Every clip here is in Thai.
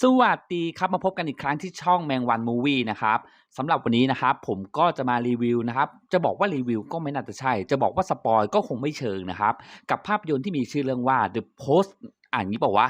สวัสดีครับมาพบกันอีกครั้งที่ช่องแมงวันมูวี่นะครับสำหรับวันนี้นะครับผมก็จะมารีวิวนะครับ จะบอกว่ารีวิวก็ไม่น่าจะใช่ จะบอกว่าสปอยก็คงไม่เชิงนะครับ กับภาพยนตร์ที่มีชื่อเรื่องว่า The Post อ่านงี้เปล่าวะ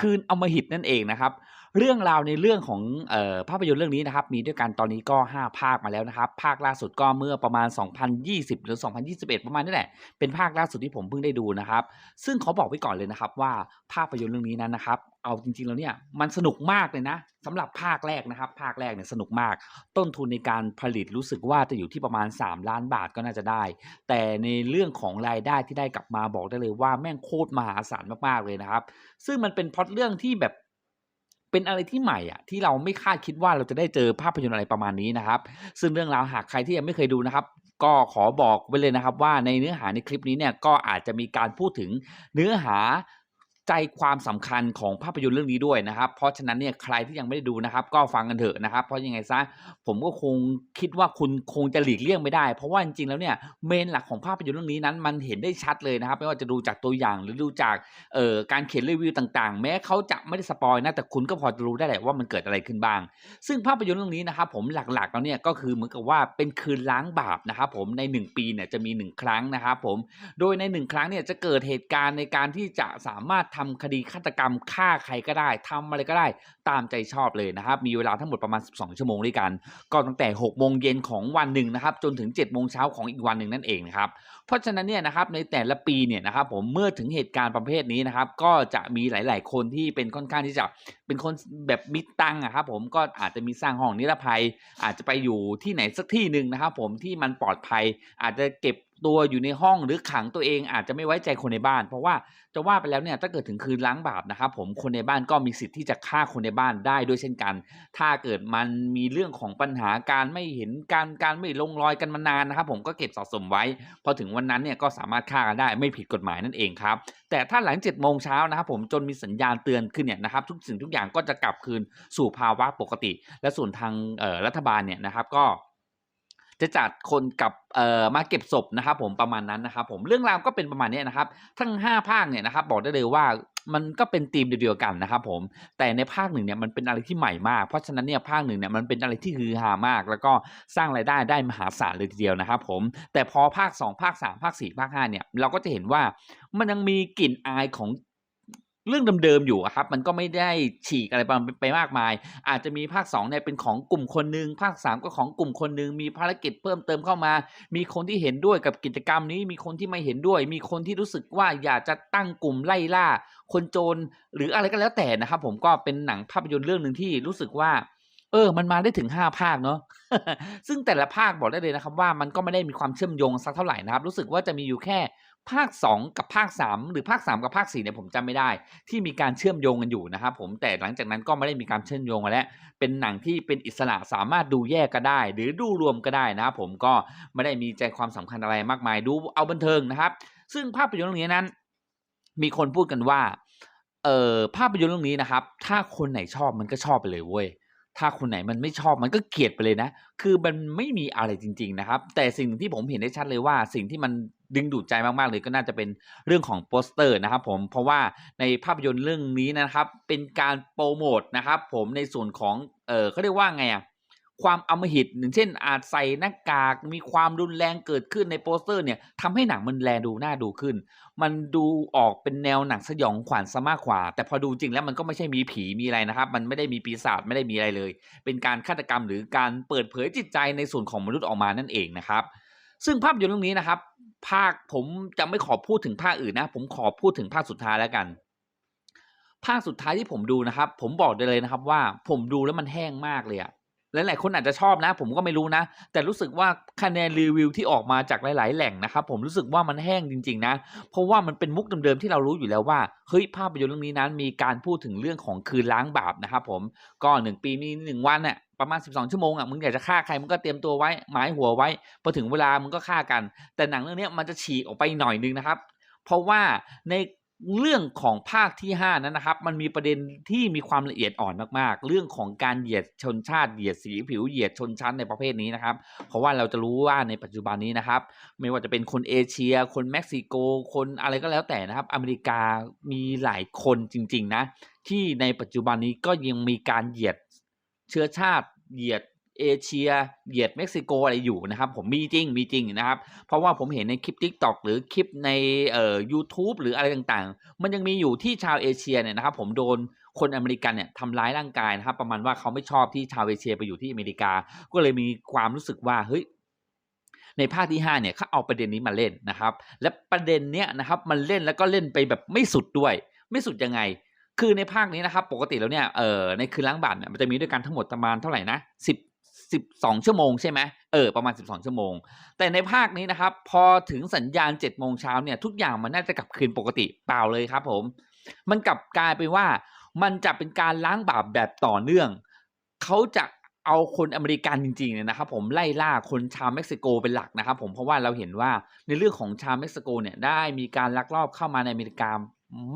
คืนอมหิตนั่นเองนะครับ เรื่องราวในเรื่องของออภาพยนตร์เรื่องนี้นะครับ มีด้วยกันตอนนี้ก็ 5 ภาคมาแล้วนะครับ ภาคล่าสุดก็เมื่อประมาณ 2020 หรือ 2021 ประมาณนี้แหละ เป็นภาคล่าสุดที่ผมเพิ่งได้ดูนะครับ ซึ่งเขาบอกไว้ก่อนเลยนะครับว่าภาพยนตร์เรื่องนี้นั้นนะครับ เอาจริงๆแล้วเนี่ยมันสนุกมากเลยนะสำหรับภาคแรกนะครับ ภาคแรกเนี่ยสนุกมาก ต้นทุนในการผลิตรู้สึกว่าจะอยู่ที่ประมาณ 3 ล้านบาทก็น่าจะได้ แต่ในเรื่องของรายได้ที่ได้กลับมาบอกได้เลยว่าแม่งโคตรมหาศาลมากๆเลยนะครับ ซึ่งมันเป็นพล็อตเรื่องที่แบบ เป็นอะไรที่ใหม่อะที่เราไม่คาดคิดว่าเราจะได้เจอภาพยนตร์อะไรประมาณนี้นะครับ ซึ่งเรื่องราวหากใครที่ยังไม่เคยดูนะครับ ก็ขอบอกไว้เลยนะครับว่าในเนื้อหาในคลิปนี้เนี่ยก็อาจจะมีการพูดถึงเนื้อหา ใจความสำคัญของภาพยนตร์เรื่องนี้ด้วยนะครับ เพราะฉะนั้นเนี่ยใครที่ยังไม่ได้ดูนะครับ ก็ฟังกันเถอะนะครับ เพราะยังไงซะผมก็คงคิดว่าคุณคงจะหลีกเลี่ยงไม่ได้ เพราะว่าจริงๆแล้วเนี่ยเมนหลักของภาพยนตร์เรื่องนี้นั้นมันเห็นได้ชัดเลยนะครับ ไม่ว่าจะดูจากตัวอย่างหรือดูจากเอ่อการเขียนรีวิวต่างๆ แม้เขาจะไม่ได้สปอยนะแต่คุณก็พอจะรู้ได้แหละว่ามันเกิดอะไรขึ้นบ้าง ซึ่งภาพยนตร์เรื่องนี้นะครับผมหลักๆแล้วเนี่ยก็คือเหมือนกับว่าเป็นคืนล้างบาปนะครับผมใน 1 ปีเนี่ยจะมี 1 ครั้งนะครับผมโดยใน 1 ครั้งเนี่ยจะเกิดเหตุการณ์ในการที่จะสามารถทำคดีฆาตกรรมฆ่าใครก็ได้ทำอะไรก็ได้ตามใจชอบเลยนะครับ มีเวลาทั้งหมดประมาณ 12 ชั่วโมงด้วยกัน ก็ตั้งแต่6โมงเย็นของวันหนึ่งนะครับ จนถึง7โมงเช้าของอีกวันหนึ่งนั่นเองนะครับ เพราะฉะนั้นเนี่ยนะครับในแต่ละปีเนี่ยนะครับผมเมื่อถึงเหตุการณ์ประเภทนี้นะครับ ก็จะมีหลาย ๆ คนที่เป็นค่อนข้างที่จะเป็นคนแบบมิตตังอะครับผมก็อาจจะมีสร้างห้องนิรภัย อาจจะไปอยู่ที่ไหนสักที่หนึ่งนะครับ ผมที่มันปลอดภัย อาจจะเก็บ ตัวอยู่ในห้องหรือขังตัวเองอาจจะไม่ไว้ใจคนในบ้าน เพราะว่าจะว่าไปแล้วเนี่ยถ้าเกิดถึงคืนล้างบาปนะครับผมคนในบ้านก็มีสิทธิ์ที่จะฆ่าคนในบ้านได้ด้วยเช่นกัน ถ้าเกิดมันมีเรื่องของปัญหาการไม่เห็นการการไม่ลงรอยกันมานานนะครับ ผมก็เก็บสะสมไว้ พอถึงวันนั้นเนี่ยก็สามารถฆ่ากันได้ไม่ผิดกฎหมายนั่นเองครับแต่ถ้าหลัง7จ็ดโมงเช้านะครับผมจนมีสัญญาณเตือนขึ้นเนี่ยนะครับทุกสิ่งทุกอย่างก็จะกลับคืนสู่ภาวะปกติ และส่วนทางรัฐบาลเนี่ยนะครับก็ จะจัดคนกับเอ่อมาเก็บศพนะครับ ผมประมาณนั้นนะครับ ผมเรื่องราวก็เป็นประมาณนี้นะครับ ทั้ง 5 ภาคเนี่ยนะครับ บอกได้เลยว่ามันก็เป็นธีมเดียวกันนะครับผมแต่ในภาคหนึ่งเนี่ยมันเป็นอะไรที่ใหม่มาก เพราะฉะนั้นเนี่ยภาคหนึ่งเนี่ยมันเป็นอะไรที่ฮือฮามาก แล้วก็สร้างรายได้ได้มหาศาลเลยทีเดียวนะครับผมแต่พอภาค 2 ภาค 3 ภาค 4 ภาค5เนี่ยเราก็จะเห็นว่ามันยังมีกลิ่นอายของ เรื่องเดิมๆอยู่ครับ มันก็ไม่ได้ฉีกอะไรไปไปมากมาย อาจจะมีภาค2เนี่ยเป็นของกลุ่มคนหนึ่งภาค 3 ก็ของกลุ่มคนหนึ่งมีภารกิจเพิ่มเติมเข้ามา มีคนที่เห็นด้วยกับกิจกรรมนี้ มีคนที่ไม่เห็นด้วย มีคนที่รู้สึกว่าอยากจะตั้งกลุ่มไล่ล่า คนโจรหรืออะไรก็แล้วแต่นะครับ ผมก็เป็นหนังภาพยนตร์เรื่องหนึ่งที่รู้สึกว่าเออ มันมาได้ถึง 5 ภาคเนาะ ซึ่งแต่ละภาคบอกได้เลยนะครับว่ามันก็ไม่ได้มีความเชื่อมโยงสักเท่าไหร่นะครับ รู้สึกว่าจะมีอยู่แค่ ภาค 2 กับภาค 3 หรือภาค 3 กับภาค4เนี่ยผมจำไม่ได้ ที่มีการเชื่อมโยงกันอยู่นะครับผมแต่หลังจากนั้นก็ไม่ได้มีการเชื่อมโยงกันแล้วเป็นหนังที่เป็นอิสระสามารถดูแยกก็ได้ หรือดูรวมก็ได้นะครับผมก็ไม่ได้มีใจความสำคัญอะไรมากมายดูเอาบันเทิงนะครับ ซึ่งภาพยนตร์เรื่องนี้นั้น มีคนพูดกันว่าเอ่อภาพยนตร์เรื่องนี้นะครับ ถ้าคนไหนชอบมันก็ชอบไปเลยเว้ยถ้าคนไหนมันไม่ชอบมันก็เกลียดไปเลยนะ คือมันไม่มีอะไรจริง ๆนะครับ แต่สิ่งที่ผมเห็นได้ชัดเลยว่าสิ่งที่มัน ดึงดูดใจมากๆเลยก็น่าจะเป็นเรื่องของโปสเตอร์นะครับผมเพราะว่าในภาพยนตร์เรื่องนี้นะครับเป็นการโปรโมทนะครับผมในส่วนของเออเขาเรียกว่าไงอะความอำมหิตอย่างเช่น อาจใส่หน้ากากมีความรุนแรงเกิดขึ้นในโปสเตอร์เนี่ยทำให้หนังมันแลดูน่าดูขึ้น มันดูออกเป็นแนวหนังสยองขวัญซะมากกว่า แต่พอดูจริงแล้วมันก็ไม่ใช่มีผีมีอะไรนะครับ มันไม่ได้มีปีศาจไม่ได้มีอะไรเลย เป็นการฆาตกรรมหรือการเปิดเผยจิตใจในส่วนของมนุษย์ออกมานั่นเองนะครับ ซึ่งภาพยนตร์เรื่องนี้นะครับ ภาคผมจะไม่ขอพูดถึงภาคอื่นนะ ผมขอพูดถึงภาคสุดท้ายแล้วกัน ภาคสุดท้ายที่ผมดูนะครับ ผมบอกได้เลยนะครับ ว่าผมดูแล้วมันแห้งมากเลยอะหลายๆคนอาจจะชอบนะ ผมก็ไม่รู้นะ แต่รู้สึกว่าคะแนนรีวิวที่ออกมาจากหลาย ๆ แหล่งนะครับ ผมรู้สึกว่ามันแห้งจริง ๆ นะ เพราะว่ามันเป็นมุกเดิมๆที่เรารู้อยู่แล้วว่าเฮ้ยภาพยนตร์เรื่องนี้นั้น มีการพูดถึงเรื่องของคืนล้างบาปนะครับผมก็หนึ่งปีมีหนึ่งวันเนี่ย ประมาณ 12 ชั่วโมงอะมึงอยากจะฆ่าใครมึงก็เตรียมตัวไว้หมายหัวไว้พอถึงเวลามึงก็ฆ่ากัน แต่หนังเรื่องนี้มันจะฉีกออกไปหน่อยนึงนะครับ เพราะว่าในเรื่องของภาคที่ 5 นั้นนะครับ มันมีประเด็นที่มีความละเอียดอ่อนมากๆ เรื่องของการเหยียดชนชาติเหยียดสีผิวเหยียดชนชั้นในประเภทนี้นะครับ เพราะว่าเราจะรู้ว่าในปัจจุบันนี้นะครับ ไม่ว่าจะเป็นคนเอเชีย คนเม็กซิโก คนอะไรก็แล้วแต่นะครับ อเมริกามีหลายคนจริง ๆ นะ ที่ในปัจจุบันนี้ก็ยังมีการเหยียด เชื้อชาติเหยียดเอเชียเหยียดเม็กซิโกอะไรอยู่นะครับ ผมมีจริงมีจริงนะครับ เพราะว่าผมเห็นในคลิป TikTok หรือคลิปในเอ่อยูทูบหรืออะไรต่างๆ มันยังมีอยู่ที่ชาวเอเชียเนี่ยนะครับ ผมโดนคนอเมริกันเนี่ยทำร้ายร่างกายนะครับ ประมาณว่าเขาไม่ชอบที่ชาวเอเชียไปอยู่ที่อเมริกา ก็เลยมีความรู้สึกว่าเฮ้ยในภาคที่5เนี่ยเขาเอาประเด็นนี้มาเล่นนะครับ และประเด็นเนี้ยนะครับมันเล่นแล้วก็เล่นไปแบบไม่สุดด้วย ไม่สุดยังไง คือในภาคนี้นะครับ ปกติแล้วเนี่ยเอ่อในคืนล้างบาปเนี่ยมันจะมีด้วยกันทั้งหมดประมาณเท่าไหร่นะสิบสิบสองชั่วโมงใช่ไหมเออประมาณสิบสองชั่วโมง แต่ในภาคนี้นะครับ พอถึงสัญญาณเจ็ดโมงเช้าเนี่ย ทุกอย่างมันน่าจะกลับคืนปกติเปล่าเลยครับ ผม มันกลับกลายเป็นว่ามันจะเป็นการล้างบาปแบบต่อเนื่องเขาจะเอาคนอเมริกันจริงๆเนี่ยนะครับผมไล่ล่าคนชาวเม็กซิโกเป็นหลักนะครับ ผมเพราะว่าเราเห็นว่าในเรื่องของชาวเม็กซิโกเนี่ยได้มีการลักลอบเข้ามาในอเมริกา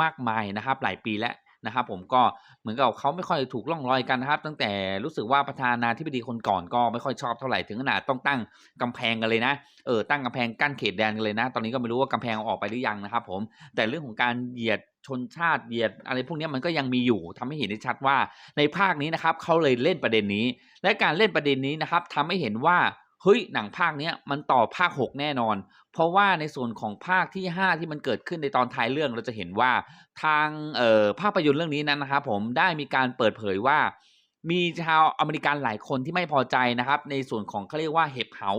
มากมายนะครับ หลายปีแล้ว นะครับผมก็เหมือนกับเขาไม่ค่อยถูกล่องรอยกันนะครับ ตั้งแต่รู้สึกว่าประธานาธิบดีคนก่อนก็ไม่ค่อยชอบเท่าไหร่ถึงขนาดต้องตั้งกำแพงกันเลยนะเออตั้งกำแพงกั้นเขตแดนกันเลยนะ ตอนนี้ก็ไม่รู้ว่ากำแพงอออกไปหรือยังนะครับผมแต่เรื่องของการเหยียดชนชาติเหยียดอะไรพวกนี้มันก็ยังมีอยู่ทำให้เห็นได้ชัดว่าในภาคนี้นะครับเขาเลยเล่นประเด็นนี้ และการเล่นประเด็นนี้นะครับทำให้เห็นว่า เฮ้ยหนังภาคเนี้ยมันต่อภาค 6 แน่นอน เพราะว่าในส่วนของภาคที่ 5 ที่มันเกิดขึ้นในตอนท้ายเรื่องเราจะเห็นว่าทางเอ่อภาพยนตร์เรื่องนี้นั้นนะครับผมได้มีการเปิดเผยว่า มีชาวอเมริกันหลายคนที่ไม่พอใจนะครับ ในส่วนของเขาเรียกว่าเห็บเหา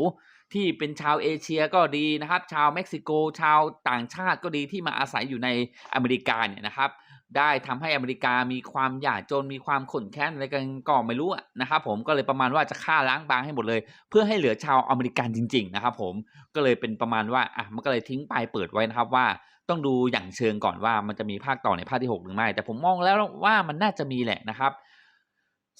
ที่เป็นชาวเอเชียก็ดีนะครับ ชาวเม็กซิโก ชาวต่างชาติก็ดีที่มาอาศัยอยู่ในอเมริกาเนี่ยนะครับ ได้ทำให้อเมริกามีความหยาดจนมีความขนแค้นอะไรกันก็ไม่รู้นะครับผมก็เลยประมาณว่าจะฆ่าล้างบางให้หมดเลย เพื่อให้เหลือชาวอเมริกันจริง ๆ นะครับผมก็เลยเป็นประมาณว่าอะมันก็เลยทิ้งปลายเปิดไว้นะครับว่าต้องดูอย่างเชิงก่อนว่ามันจะมีภาคต่อในภาคที่6หรือไม่ แต่ผมมองแล้วว่ามันน่าจะมีแหละนะครับ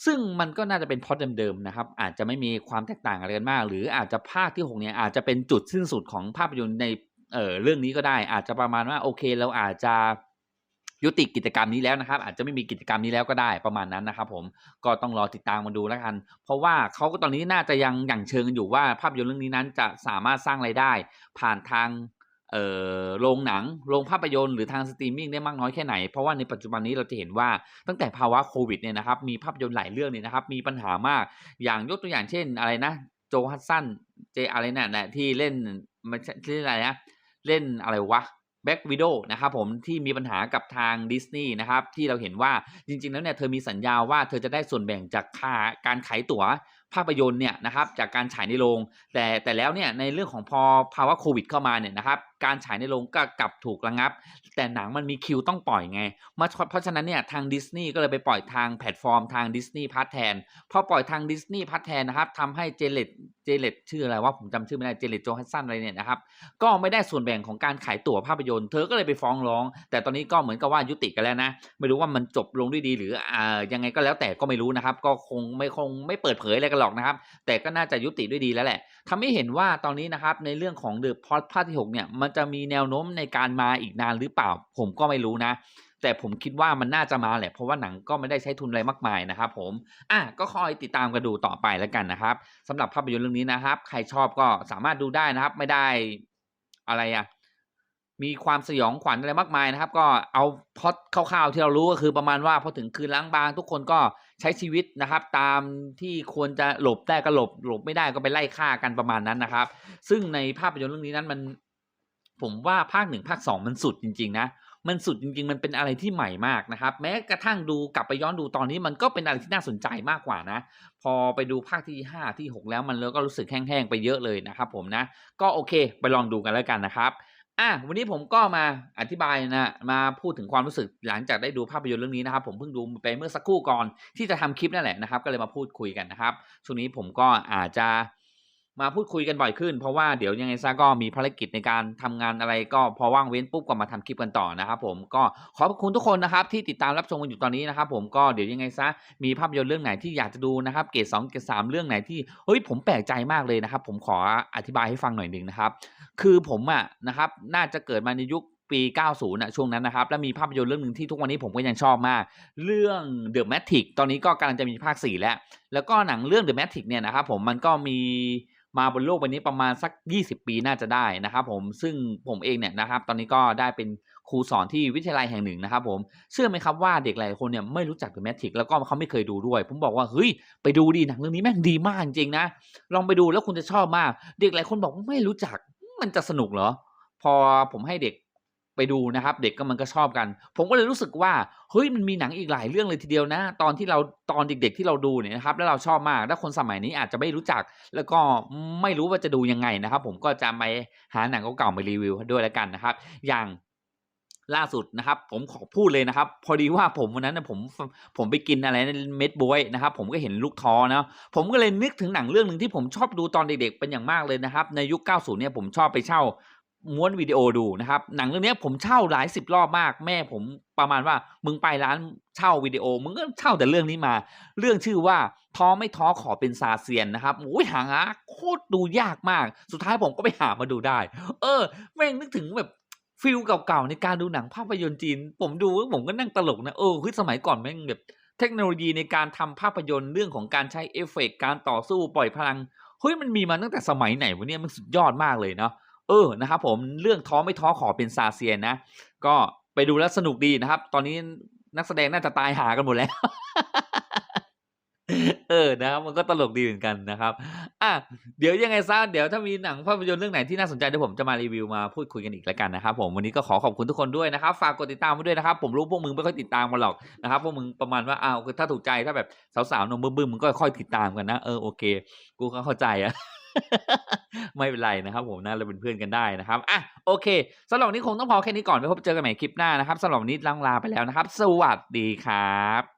ซึ่งมันก็น่าจะเป็นพอตเดิมๆนะครับ อาจจะไม่มีความแตกต่างอะไรกันมาก หรืออาจจะภาคที่6เนี่ยอาจจะเป็นจุดสิ้นสุดของภาพยนตร์ในเอ่อเรื่องนี้ก็ได้ อาจจะประมาณว่าโอเคเราอาจจะ ยุติกิจกรรมนี้แล้วนะครับ อาจจะไม่มีกิจกรรมนี้แล้วก็ได้ประมาณนั้นนะครับ ผมก็ต้องรอติดตามมาดูแล้วกัน เพราะว่าเขาก็ตอนนี้น่าจะยังอย่างเชิงกันอยู่ว่าภาพยนตร์เรื่องนี้นั้นจะสามารถสร้างรายได้ ผ่านทางโรงหนัง โรงภาพยนตร์หรือทางสตรีมมิ่งได้มากน้อยแค่ไหน เพราะว่าในปัจจุบันนี้เราจะเห็นว่าตั้งแต่ภาวะโควิดเนี่ยนะครับ มีภาพยนตร์หลายเรื่องเนี่ยนะครับ มีปัญหามาก อย่างยกตัวอย่างเช่นอะไรนะ โจฮัสซัน เจอะไรน่ะนะที่เล่นมันเล่นอะไรนะ เล่นอะไรวะ แบ็กวิดโอนะครับผมที่มีปัญหากับทางดิสนีย์นะครับที่เราเห็นว่าจริงๆแล้วเนี่ยเธอมีสัญญาว่าเธอจะได้ส่วนแบ่งจากค่าการขายตั๋ว ภาพยนตร์เนี่ยนะครับจากการฉายในโรงแต่แต่แล้วเนี่ยในเรื่องของพอภาวะโควิดเข้ามาเนี่ยนะครับการฉายในโรงก็กลับถูกระงับ แต่หนังมันมีคิวต้องปล่อยไงมาเพราะฉะนั้นเนี่ยทางดิสนีย์ก็เลยไปปล่อยทางแพลตฟอร์มทางดิสนีย์พัทแทนพอปล่อยทางดิสนีย์พัทแทนนะครับทำให้เจเลตเจเลตชื่ออะไรว่าผมจำชื่อไม่ได้เจเลตโจฮัสซันอะไรเนี่ยนะครับก็ไม่ได้ส่วนแบ่งของการขายตั๋วภาพยนตร์เธอก็เลยไปฟ้องร้อง แต่ตอนนี้ก็เหมือนกับว่ายุติกันแล้วนะ ไม่รู้ว่ามันจบลงด้วยดีหรืออ่ายังไงก็แล้วแต่ก็ไม่รู้นะครับก็คงไม่คงไม่เปิดเผยอะไรกันหรอกนะครับ แต่ก็น่าจะยุติด้วยดีแล้วแหละทำให้เห็นว่าตอนนี้นะครับในเรื่องของเดอะพอดภาคที่6เนี่ยมันจะมีแนวโน้มในการมาอีกนานหรือเปล่า ผมก็ไม่รู้นะ แต่ผมคิดว่ามันน่าจะมาแหละเพราะว่าหนังก็ไม่ได้ใช้ทุนอะไรมากมายนะครับ ผมอะก็คอยติดตามกันดูต่อไปแล้วกันนะครับสำหรับภาพยนตร์เรื่องนี้นะครับ ใครชอบก็สามารถดูได้นะครับ ไม่ได้อะไรอะ มีความสยองขวัญอะไรมากมายนะครับ ก็เอาพอตคร่าวๆที่เรารู้ก็คือประมาณว่าพอถึงคืนล้างบาง ทุกคนก็ใช้ชีวิตนะครับ ตามที่ควรจะหลบได้ก็หลบหลบไม่ได้ก็ไปไล่ฆ่ากันประมาณนั้นนะครับ ซึ่งในภาพยนตร์เรื่องนี้นั้นมัน ผมว่าภาคหนึ่งภาคสองมันสุดจริง ๆ นะมันสุดจริงๆ มันเป็นอะไรที่ใหม่มากนะครับ แม้กระทั่งดูกลับไปย้อนดูตอนนี้มันก็เป็นอะไรที่น่าสนใจมากกว่านะ พอไปดูภาคที่ 5 ที่ 6 แล้วมันแล้วก็รู้สึกแห้งๆ ไปเยอะเลยนะครับผมนะ ก็โอเค ไปลองดูกันแล้วกันนะครับ อะวันนี้ผมก็มาอธิบายนะมาพูดถึงความรู้สึกหลังจากได้ดูภาพยนตร์เรื่องนี้นะครับ ผมเพิ่งดูไปเมื่อสักครู่ก่อนที่จะทำคลิปนั่นแหละนะครับ ก็เลยมาพูดคุยกันนะครับช่วงนี้ผมก็อาจจะ มาพูดคุยกันบ่อยขึ้น เพราะว่าเดี๋ยวยังไงซะก็มีภารกิจในการทำงานอะไรก็พอว่างเว้นปุ๊บก็มาทำคลิปกันต่อนะครับผมก็ขอบคุณทุกคนนะครับที่ติดตามรับชมกันอยู่ตอนนี้นะครับผมก็เดี๋ยวยังไงซะมีภาพยนตร์เรื่องไหนที่อยากจะดูนะครับเกรดสองเกรดสามเรื่องไหนที่เฮ้ยผมแปลกใจมากเลยนะครับผมขออธิบายให้ฟังหน่อยหนึ่งนะครับคือผมอะนะครับน่าจะเกิดมาในยุคปี 90นะช่วงนั้นนะครับ แล้วมีภาพยนตร์เรื่องหนึ่งที่ทุกวันนี้ผมก็ยังชอบมาก เรื่อง The Matrix ตอนนี้ก็กำลังจะมีภาค 4 แล้ว แล้วก็หนังเรื่อง The Matrix เนี่ยนะครับผมมันก็มี มาบนโลกใบนี้ประมาณสัก 20 ปีน่าจะได้นะครับผมซึ่งผมเองเนี่ยนะครับตอนนี้ก็ได้เป็นครูสอนที่วิทยาลัยแห่งหนึ่งนะครับผมเชื่อไหมครับว่าเด็กหลายคนเนี่ยไม่รู้จัก The Matrix แล้วก็เขาไม่เคยดูด้วย ผมบอกว่าเฮ้ยไปดูดีหนังเรื่องนี้แม่งดีมากจริงๆนะลองไปดูแล้วคุณจะชอบมาก เด็กหลายคนบอกไม่รู้จักมันจะสนุกเหรอ พอผมให้เด็ก ไปดูนะครับ เด็กก็มันก็ชอบกัน ผมก็เลยรู้สึกว่าเฮ้ยมันมีหนังอีกหลายเรื่องเลยทีเดียวนะ ตอนที่เราตอนเด็ก ๆ ที่เราดูเนี่ยนะครับแล้วเราชอบมากแล้วคนสมัยนี้อาจจะไม่รู้จัก แล้วก็ไม่รู้ว่าจะดูยังไงนะครับ ผมก็จะไปหาหนังเก่าๆมารีวิวด้วยแล้วกันนะครับ อย่างล่าสุดนะครับ ผมขอพูดเลยนะครับ พอดีว่าผมวันนั้นนะผมผมไปกินอะไรนะเม็ดบวยนะครับ ผมก็เห็นลูกท้อนะผมก็เลยนึกถึงหนังเรื่องหนึ่งที่ผมชอบดูตอนเด็กๆเป็นอย่างมากเลยนะครับ ในยุค 90 เนี่ยผมชอบไปเช่า ม้วนวิดีโอดูนะครับหนังเรื่องนี้ผมเช่าหลายสิบรอบมาก แม่ผมประมาณว่ามึงไปร้านเช่าวิดีโอ มึงก็เช่าแต่เรื่องนี้มา เรื่องชื่อว่าท้อไม่ท้อขอเป็นซาเซียนนะครับโอ้ยหาโคตรดูยากมาก สุดท้ายผมก็ไปหามาดูได้ เออ แม่งนึกถึงแบบฟิลเก่าๆในการดูหนังภาพยนตร์จีน ผมดูผมก็นั่งตลกนะเออคือสมัยก่อนแม่งแบบเทคโนโลยีในการทำภาพยนตร์เรื่องของการใช้เอฟเฟกต์การต่อสู้ปล่อยพลังเฮ้ยมันมีมาตั้งแต่สมัยไหนวะเนี่ยมันสุดยอดมากเลยเนาะ เออนะครับผมเรื่องท้อไม่ท้อขอเป็นซาเซียนนะ ก็ไปดูแล้วสนุกดีนะครับ ตอนนี้นักแสดงน่าจะตายหากันหมดแล้ว เออนะครับมันก็ตลกดีเหมือนกันนะครับอะเดี๋ยวยังไงซะเดี๋ยวถ้ามีหนังภาพยนตร์เรื่องไหนที่น่าสนใจเดี๋ยวผมจะมารีวิวมาพูดคุยกันอีกแล้วกันนะครับ ผมวันนี้ก็ขอขอบคุณทุกคนด้วยนะครับ ฝากกดติดตามมาด้วยนะครับ ผมรู้พวกมึงไม่ค่อยติดตามมาหรอกนะครับพวกมึงประมาณว่าอ้าวถ้าถูกใจถ้าแบบสาวๆนมบึ้มๆมึงก็ค่อยติดตามกันนะเออโอเค กูก็เข้าใจอะ ไม่เป็นไรนะครับผมนะเราเป็นเพื่อนกันได้นะครับอะโอเคสำหรับนี้คงต้องพอแค่นี้ก่อนไว้พบเจอกันใหม่คลิปหน้านะครับสำหรับนนี้ลังลาไปแล้วนะครับ สวัสดีครับ